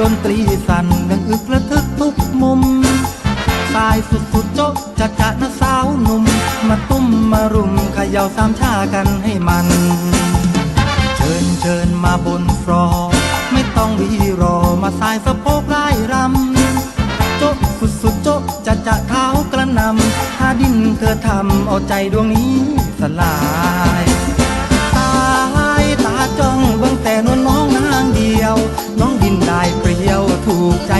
ดนตรีสั่นดังอึกระทึกทุกมุม สายสุดสุดๆโจ๊ะจะจะนะสาวหนุ่ม มาตุ้มมารุมเขย่าสามชากันให้มัน เชิญเชิญมาบนฟลอร์ไม่ต้องวีรอมาสายสะโพกไล่รำโจ๊ะสุดสุดโจ๊ะจะจะเท้ากระนำถ้าดิ้นเธอทำเอาใจดวงนี้สลาย ตายตาจ้องเบิ่งแต่นวลน้องางเดียว น้องดินได้เปรี้ยวถูกใจ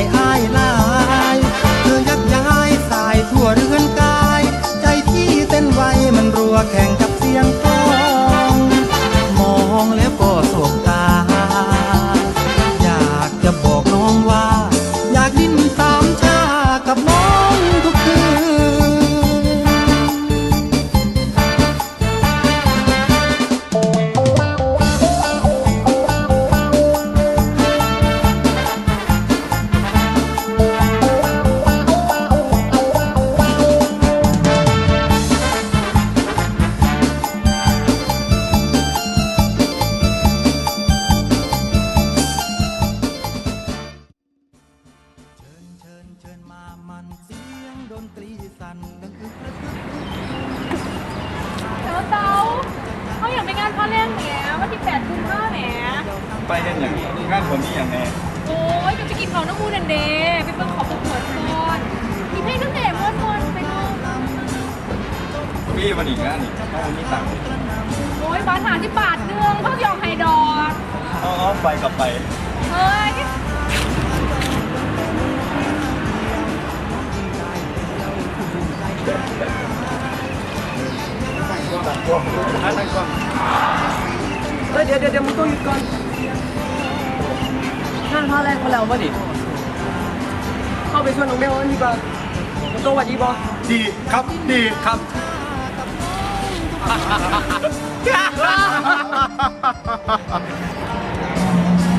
อยากไปงานพ่อเลี้ยงแหมวันที่แปดกุมภาแหมไปกันอย่างงานผมนี่อย่างแน่โอ้ยจะไปกินเของน้ำมูนันเดย์ไปเบิ่งของประกวดก่อนมีเพลงตั้งแต่ม้วนม้วนๆไปดูพี่วันอีกงานอีกเขาวันนี้ต่างค์โอ้ยบาทหาที่บาทเนืองเขาหยองไฮดอก เอาเอาไปกลับไปเฮ้ย เฮ้ยเดี๋ยวเดี๋ยวเดี๋ยวมึงต้องหยุดก่อนงานพาแรกพอแล้ววะดิเข้าไปชวนน้องเบลอันนี้ป่ะมึงตัวหวัดดีบ่ดีครับดีครับ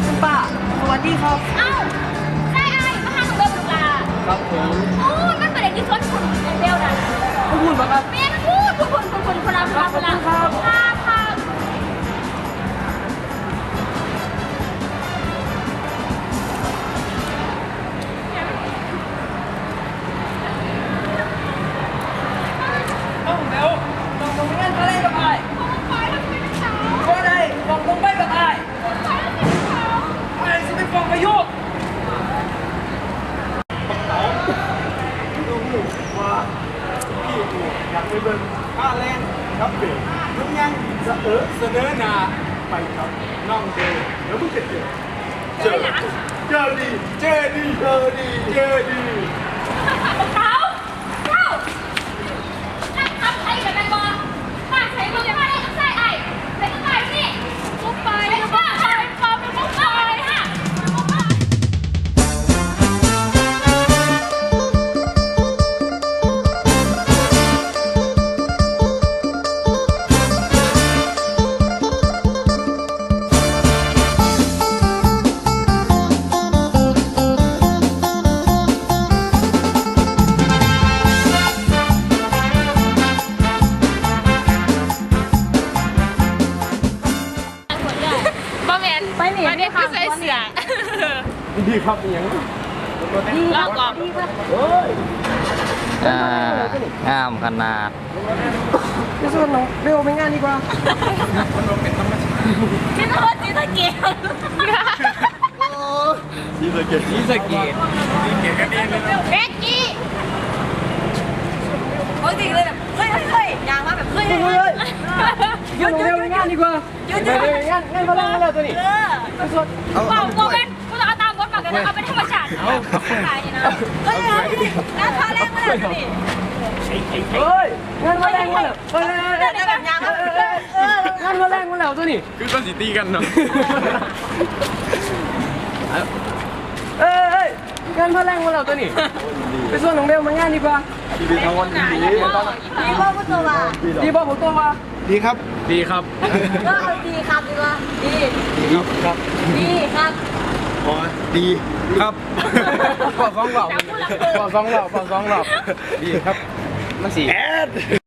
คุณป้าสวัสดีครับเอ้าใช่ไอ้มาหาหนูเบลลูกลาครับผมโอ้ยมันเป็นอย่างที่ชวนคุณเบล กูอยากไปเบิ่งผ้าแรงครับเบลมึงยังเสนอเสนอหน้าไปครับน้องเบลเดี๋ยวมึงจะเจอเจอเจอดีเจอดีเจอดีเจอดี บ่แมนไปนี่นี่คือใส่เสื้อดีครับยังลอกกรอบอ่างามขนาดจะชวนน้องเบลไปงานดีกว่าคิดว่าจีตะเกียบดีสเก็ตดีสเก็ตดีเก็ตกันเองเลยนะเบกกี้โอ้ยจริงเลยแบบ เฮ้ยเฮ้ยเฮ้ยยางมาแบบเฮ้ยเฮ้ยเฮ้เฮ้ยยชวนน้องเบลไปงานดีกว่าไปไปงานงานพลังกันแล้วตัวนี้เออจะชวนเปล่าตัวเป็นกูจะเอาตามรถมากันนะเอาเป็นธรรมชาติตายนะเฮ้ยเฮ้ยงานพาแรงมาแล้วนี่เฮ้ยงานพลังมาแล้วเฮ้ยเดินแบบยางมาเออเอองานพลังมาแล้วตัวนี้คือต้นสิตีกันเนาะเอ้ยเอ้ยงานพลังมาแล้วตัวนี้ไปชวนน้องเบลมางานดีกว่า ดีเป็นทั้งวันดีดีว่าพูดตัวว่าดีบอกผมตัวว่าดีครับ ดีครับ ก็ดีครับดีว่าดีดีครับ ดีครับพอดีครับบอกสองเหล่าบอกสองเหล่าบอกสองเหล่าดีครับมันสีแอด